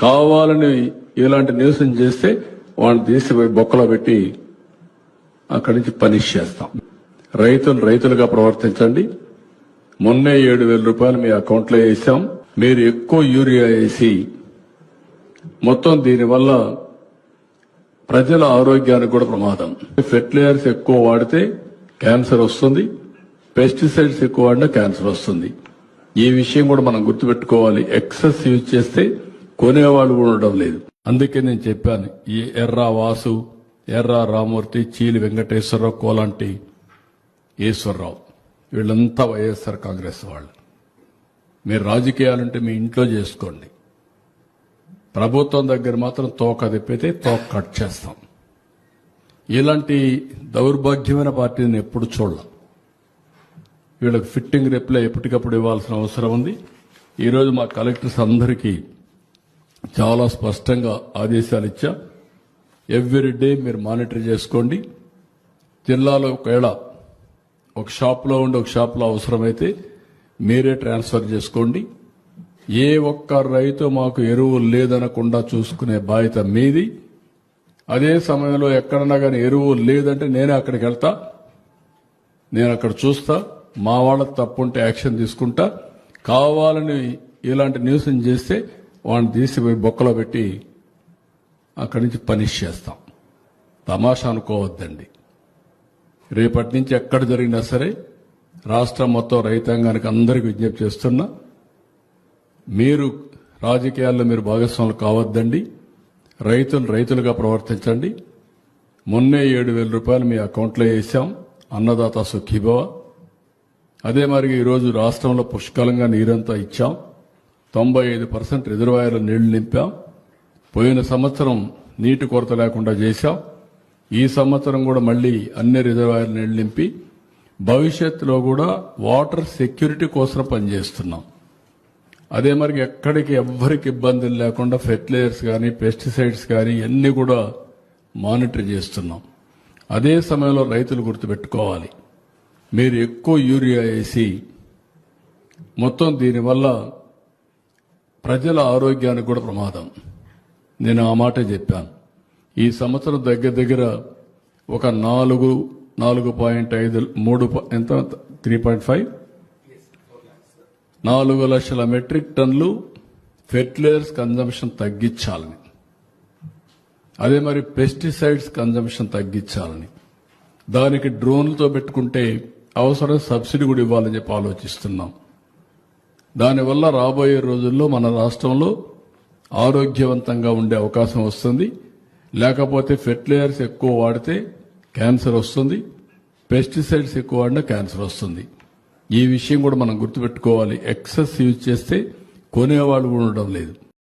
కావాలని ఇలాంటి న్యూస్ చేస్తే వాడిని తీసిపోయి బొక్కలో పెట్టి అక్కడి నుంచి పనిష్ చేస్తాం. రైతులు రైతులుగా ప్రవర్తించండి. మొన్నే ఏడు వేల రూపాయలు మీ అకౌంట్లో వేసాం. మీరు ఎక్కువ యూరియా వేసి మొత్తం దీనివల్ల ప్రజల ఆరోగ్యానికి కూడా ప్రమాదం. ఫెర్టిలైజర్స్ ఎక్కువ వాడితే క్యాన్సర్ వస్తుంది. పెస్టిసైడ్స్ ఎక్కువ వాడినా క్యాన్సర్ వస్తుంది. ఈ విషయం కూడా మనం గుర్తుపెట్టుకోవాలి. ఎక్సెస్ యూజ్ చేస్తే కొనేవాళ్ళు కూడా ఉండడం లేదు. అందుకే నేను చెప్పాను ఈ ఎర్ర వాసు ఎర్ర రామూర్తి చీలి వెంకటేశ్వరరావు కోలాంటి ఈశ్వరరావు వీళ్ళంతా వైఎస్ఆర్ కాంగ్రెస్ వాళ్ళు. మీరు రాజకీయాలంటే మీ ఇంట్లో చేసుకోండి. ప్రభుత్వం దగ్గర మాత్రం తోక తిప్పితే తోక కట్ చేస్తాం. ఇలాంటి దౌర్భాగ్యమైన పార్టీని ఎప్పుడు చూడాలి. వీళ్ళకి ఫిట్టింగ్ రిప్లై ఎప్పటికప్పుడు ఇవ్వాల్సిన అవసరం ఉంది. ఈరోజు మా కలెక్టర్స్ అందరికీ చాలా స్పష్టంగా ఆదేశాలు ఇచ్చా. ఎవ్రీ డే మీరు మానిటర్ చేసుకోండి. జిల్లాలో ఒకవేళ ఒక షాప్లో ఉండి ఒక షాప్లో అవసరమైతే మీరే ట్రాన్స్ఫర్ చేసుకోండి. ఏ ఒక్క రైతు మాకు ఎరువులు లేదనకుండా చూసుకునే బాధ్యత మీది. అదే సమయంలో ఎక్కడన్నా కానీ ఎరువులు లేదంటే నేనే అక్కడికి వెళ్తా. నేను అక్కడ చూస్తా. మా వాళ్ళకి తప్పుంటే యాక్షన్ తీసుకుంటా. కావాలని ఇలాంటి న్యూస్ చేస్తే వాడిని తీసిపోయి బొక్కలో పెట్టి అక్కడి నుంచి పనిష్ చేస్తాం. తమాషా అనుకోవద్దండి. రేపటి నుంచి ఎక్కడ జరిగినా సరే రాష్ట్రం మొత్తం రైతాంగానికి అందరికీ విజ్ఞప్తి చేస్తున్నా మీరు రాజకీయాల్లో మీరు భాగస్వాములు కావద్దండి రైతులు రైతులుగా ప్రవర్తించండి. మొన్నే ఏడు వేల రూపాయలు మీ అకౌంట్లో వేసాం అన్నదాత సుఖీభవ. అదే మరి ఈరోజు రాష్ట్రంలో పుష్కలంగా నీరంతా ఇచ్చాం. తొంభై ఐదు పర్సెంట్ రిజర్వాయర్లు నీళ్ళు నింపాం. పోయిన సంవత్సరం నీటి కొరత లేకుండా చేశాం. ఈ సంవత్సరం కూడా మళ్ళీ అన్ని రిజర్వాయర్లు నీళ్ళు నింపి భవిష్యత్తులో కూడా వాటర్ సెక్యూరిటీ కోసం పనిచేస్తున్నాం. అదే మరి ఎక్కడికి ఎవ్వరికి ఇబ్బందులు లేకుండా ఫెర్టిలైజర్స్ కానీ పెస్టిసైడ్స్ కానీ అన్ని కూడా మానిటర్ చేస్తున్నాం. అదే సమయంలో రైతులు గుర్తుపెట్టుకోవాలి. మీరు ఎక్కువ యూరియా వేసి మొత్తం దీనివల్ల ప్రజల ఆరోగ్యానికి కూడా ప్రమాదం. నేను ఆ మాట చెప్పాను. ఈ సంవత్సరం దగ్గర దగ్గర ఒక నాలుగు నాలుగు పాయింట్ ఐదు మూడు ఎంత? Three point five? నాలుగు లక్షల మెట్రిక్ టన్లు ఫెర్టిలైజర్స్ కన్జంప్షన్ తగ్గించాలని. అదే మరి పెస్టిసైడ్స్ కన్జంప్షన్ తగ్గించాలని. దానికి డ్రోన్లతో పెట్టుకుంటే అవసరం సబ్సిడీ కూడా ఇవ్వాలని చెప్పి ఆలోచిస్తున్నాం. దానివల్ల రాబోయే రోజుల్లో మన రాష్ట్రంలో ఆరోగ్యవంతంగా ఉండే అవకాశం వస్తుంది. లేకపోతే ఫెర్టిలైజర్స్ ఎక్కువ వాడితే క్యాన్సర్ వస్తుంది. పెస్టిసైడ్స్ ఎక్కువ వాడినా క్యాన్సర్ వస్తుంది. ఈ విషయం కూడా మనం గుర్తుపెట్టుకోవాలి. ఎక్సెస్ యూజ్ చేస్తే కొనేవాళ్ళు కూడా ఉండడం లేదు.